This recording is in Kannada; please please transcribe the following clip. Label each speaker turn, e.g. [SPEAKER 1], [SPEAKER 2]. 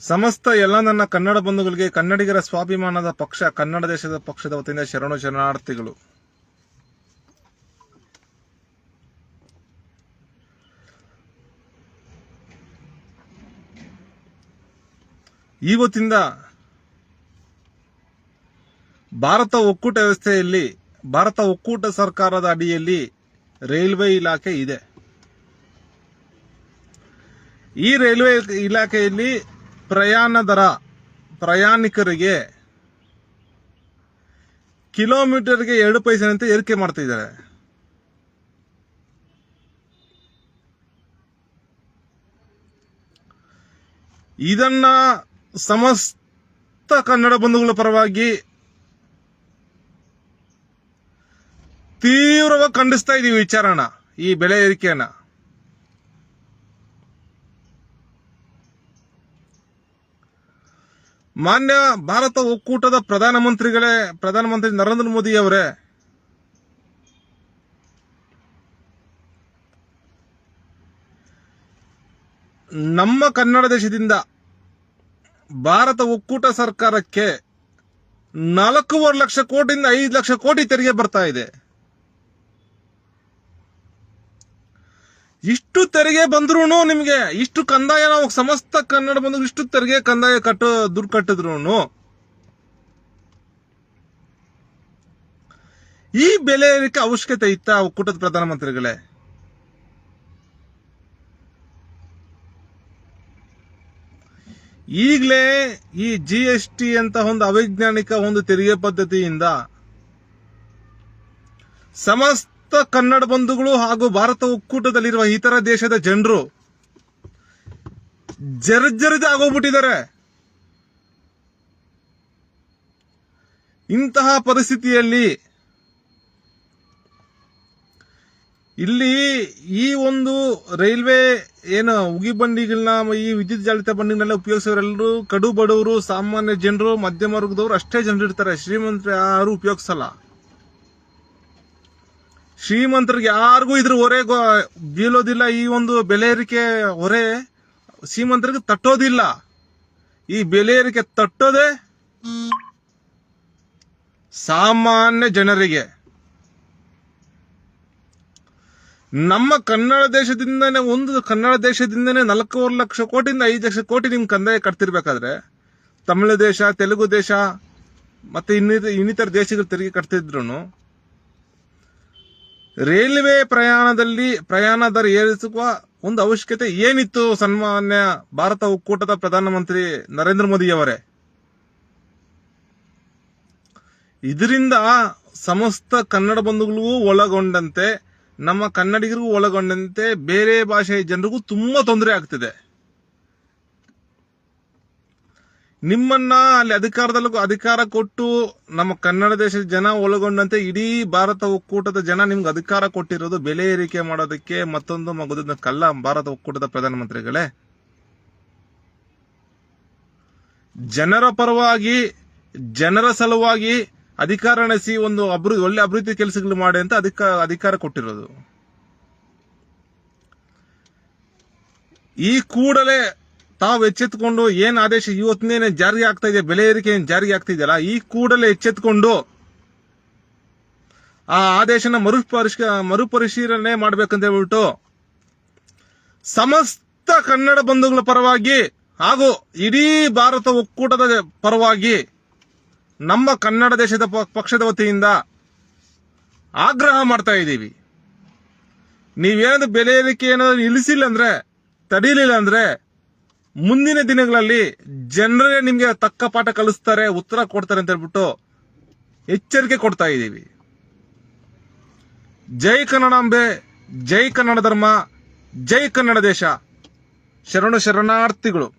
[SPEAKER 1] ಸಮಸ್ತ ಎಲ್ಲ ನನ್ನ ಕನ್ನಡ ಬಂಧುಗಳಿಗೆ, ಕನ್ನಡಿಗರ ಸ್ವಾಭಿಮಾನದ ಪಕ್ಷ, ಕನ್ನಡ ದೇಶದ ಪಕ್ಷದ ವತಿಯಿಂದ ಶರಣು ಶರಣಾರ್ಥಿಗಳು. ಇವತ್ತಿಂದ ಭಾರತ ಒಕ್ಕೂಟ ವ್ಯವಸ್ಥೆಯಲ್ಲಿ, ಭಾರತ ಒಕ್ಕೂಟ ಸರ್ಕಾರದ ಅಡಿಯಲ್ಲಿ ರೈಲ್ವೆ ಇಲಾಖೆ ಇದೆ. ಈ ರೈಲ್ವೆ ಇಲಾಖೆಯಲ್ಲಿ ಪ್ರಯಾಣ ದರ ಪ್ರಯಾಣಿಕರಿಗೆ ಕಿಲೋಮೀಟರ್ಗೆ ಎರಡು ಪೈಸೆನಂತೆ ಏರಿಕೆ ಮಾಡ್ತಾ ಇದ್ದಾರೆ ಇದನ್ನ ಸಮಸ್ತ ಕನ್ನಡ ಬಂಧುಗಳ ಪರವಾಗಿ ತೀವ್ರವಾಗಿ ಖಂಡಿಸ್ತಾ ಇದೀವಿ ವಿಚಾರಣ ಈ ಬೆಲೆ ಏರಿಕೆಯನ್ನ. ಮಾನ್ಯ ಭಾರತ ಒಕ್ಕೂಟದ ಪ್ರಧಾನಮಂತ್ರಿಗಳೇ, ಪ್ರಧಾನಮಂತ್ರಿ ನರೇಂದ್ರ ಮೋದಿ ಅವರೇ. ನಮ್ಮ ಕನ್ನಡ ದೇಶದಿಂದ ಭಾರತ ಒಕ್ಕೂಟ ಸರ್ಕಾರಕ್ಕೆ ನಾಲ್ಕೂವರೆ ಲಕ್ಷ ಕೋಟಿಯಿಂದ ಐದು ಲಕ್ಷ ಕೋಟಿ ತೆರಿಗೆ ಬರ್ತಾ ಇದೆ. ಇಷ್ಟು ತೆರಿಗೆ ಬಂದ್ರು ನಿಮ್ಗೆ, ಇಷ್ಟು ಕಂದಾಯ ನಾವು ಸಮಸ್ತ ಕನ್ನಡ ಬಂದ್ರು ಇಷ್ಟು ತೆರಿಗೆ ಕಂದಾಯ ಕಟ್ಟೋ, ದುಡ್ಡು ಕಟ್ಟಿದ್ರು ಈ ಬೆಲೆ ಏರಿಕೆ ಅವಶ್ಯಕತೆ ಇತ್ತ ಒಕ್ಕೂಟದ ಪ್ರಧಾನಮಂತ್ರಿಗಳೇ. ಈಗಲೇ ಈ ಜಿ ಎಸ್ ಟಿ ಅಂತ ಒಂದು ಅವೈಜ್ಞಾನಿಕ ಒಂದು ತೆರಿಗೆ ಪದ್ಧತಿಯಿಂದ ಸಮಸ್ತ ಕನ್ನಡ ಬಂಧುಗಳು ಹಾಗೂ ಭಾರತ ಒಕ್ಕೂಟದಲ್ಲಿರುವ ಇತರ ದೇಶದ ಜನರು ಜರ್ಜರಿದ ಆಗೋಗ್ಬಿಟ್ಟಿದ್ದಾರೆ. ಇಂತಹ ಪರಿಸ್ಥಿತಿಯಲ್ಲಿ ಇಲ್ಲಿ ಈ ಒಂದು ರೈಲ್ವೆ ಏನು ಉಗಿ ಬಂಡಿಗಳನ್ನ ಈ ವಿದ್ಯುತ್ ಜಾಲಿತ ಬಂಡಿಗಳನ್ನೆಲ್ಲ ಉಪಯೋಗಿಸೋರೆಲ್ಲರೂ ಕಡು ಬಡವರು, ಸಾಮಾನ್ಯ ಜನರು, ಮಧ್ಯಮ ವರ್ಗದವರು ಅಷ್ಟೇ ಜನರು ಇರ್ತಾರೆ ಶ್ರೀಮಂತರು ಯಾರು ಉಪಯೋಗಿಸಲ್ಲ. ಶ್ರೀಮಂತರಿಗೆ ಯಾರಿಗೂ ಇದ್ರ ಹೊರೆ ಬೀಳೋದಿಲ್ಲ. ಈ ಒಂದು ಬೆಲೆ ಏರಿಕೆ ಹೊರೆ ಶ್ರೀಮಂತರಿಗೆ ತಟ್ಟೋದಿಲ್ಲ. ಈ ಬೆಲೆ ಏರಿಕೆ ತಟ್ಟೋದೆ ಸಾಮಾನ್ಯ ಜನರಿಗೆ. ನಮ್ಮ ಕನ್ನಡ ದೇಶದಿಂದನೇ, ಒಂದು ಕನ್ನಡ ದೇಶದಿಂದನೇ ನಾಲ್ಕೂವರೆ ಲಕ್ಷ ಕೋಟಿಯಿಂದ ಐದು ಲಕ್ಷ ಕೋಟಿ ನಿಮ್ ಕಂದಾಯ ಕಟ್ತಿರ್ಬೇಕಾದ್ರೆ, ತಮಿಳು ದೇಶ, ತೆಲುಗು ದೇಶ, ಮತ್ತೆ ಇನ್ನಿತರ ಇನ್ನಿತರ ದೇಶಗಳು ತೆರಿಗೆ ಕಟ್ತಿದ್ರು ರೈಲ್ವೆ ಪ್ರಯಾಣದಲ್ಲಿ ಪ್ರಯಾಣ ದರ ಏರಿಸುವ ಒಂದು ಅವಶ್ಯಕತೆ ಏನಿತ್ತು ಸನ್ಮಾನ್ಯ ಭಾರತ ಒಕ್ಕೂಟದ ಪ್ರಧಾನಮಂತ್ರಿ ನರೇಂದ್ರ ಮೋದಿಯವರೇ? ಇದರಿಂದ ಸಮಸ್ತ ಕನ್ನಡ ಬಂಧುಗಳಿಗೂ ಒಳಗೊಂಡಂತೆ, ನಮ್ಮ ಕನ್ನಡಿಗರಿಗೂ ಒಳಗೊಂಡಂತೆ ಬೇರೆ ಭಾಷೆಯ ಜನರಿಗೂ ತುಂಬಾ ತೊಂದರೆ ಆಗ್ತಿದೆ. ನಿಮ್ಮನ್ನ ಅಲ್ಲಿ ಅಧಿಕಾರದಲ್ಲೂ ಅಧಿಕಾರ ಕೊಟ್ಟು ನಮ್ಮ ಕನ್ನಡ ದೇಶದ ಜನ ಒಳಗೊಂಡಂತೆ ಇಡೀ ಭಾರತ ಒಕ್ಕೂಟದ ಜನ ನಿಮ್ಗೆ ಅಧಿಕಾರ ಕೊಟ್ಟಿರೋದು ಬೆಲೆ ಏರಿಕೆ ಮಾಡೋದಕ್ಕೆ ಮತ್ತೊಂದು ಮಗುದಿಂದ ಕಲ್ಲ ಭಾರತ ಒಕ್ಕೂಟದ ಪ್ರಧಾನಮಂತ್ರಿಗಳೇ. ಜನರ ಪರವಾಗಿ, ಜನರ ಸಲುವಾಗಿ ಅಧಿಕಾರ ನಡೆಸಿ ಒಂದು ಅಭಿವೃದ್ಧಿ ಒಳ್ಳೆ ಅಭಿವೃದ್ಧಿ ಕೆಲಸಗಳು ಮಾಡಿ ಅಂತ ಅಧಿಕ, ಅಧಿಕಾರ ಕೊಟ್ಟಿರೋದು. ಈ ಕೂಡಲೇ ತಾವು ಎಚ್ಚೆತ್ಕೊಂಡು ಏನ್ ಆದೇಶ ಇವತ್ತಿನೇನೆ ಜಾರಿಗೆ ಆಗ್ತಾ ಇದೆ, ಬೆಲೆ ಏರಿಕೆ ಏನ್ ಜಾರಿಗೆ ಆಗ್ತಿದೆಯಲ್ಲ ಈ ಕೂಡಲೇ ಎಚ್ಚೆತ್ಕೊಂಡು ಆ ಆದೇಶನ ಮರುಪರಿಶ ಮರುಪರಿಶೀಲನೆ ಮಾಡ್ಬೇಕಂತ ಹೇಳ್ಬಿಟ್ಟು ಸಮಸ್ತ ಕನ್ನಡ ಬಂಧುಗಳ ಪರವಾಗಿ ಹಾಗೂ ಇಡೀ ಭಾರತ ಒಕ್ಕೂಟದ ಪರವಾಗಿ ನಮ್ಮ ಕನ್ನಡ ದೇಶದ ಪಕ್ಷದ ವತಿಯಿಂದ ಆಗ್ರಹ ಮಾಡ್ತಾ ಇದ್ದೀವಿ. ನೀವೇನಾದ್ರು ಬೆಲೆ ಏರಿಕೆ ಏನಾದ್ರು ಇಳಿಸಿಲ್ಲ ಅಂದ್ರೆ, ತಡೀಲಿಲ್ಲ ಅಂದ್ರೆ ಮುಂದಿನ ದಿನಗಳಲ್ಲಿ ಜನರೇ ನಿಮಗೆ ತಕ್ಕ ಪಾಠ ಕಲಿಸ್ತಾರೆ, ಉತ್ತರ ಕೊಡ್ತಾರೆ ಅಂತ ಹೇಳ್ಬಿಟ್ಟು ಎಚ್ಚರಿಕೆ ಕೊಡ್ತಾ ಇದ್ದೀವಿ. ಜೈ ಕನ್ನಡಾಂಬೆ, ಜೈ ಕನ್ನಡ ಧರ್ಮ, ಜೈ ಕನ್ನಡ ದೇಶ. ಶರಣು ಶರಣಾರ್ಥಿಗಳು.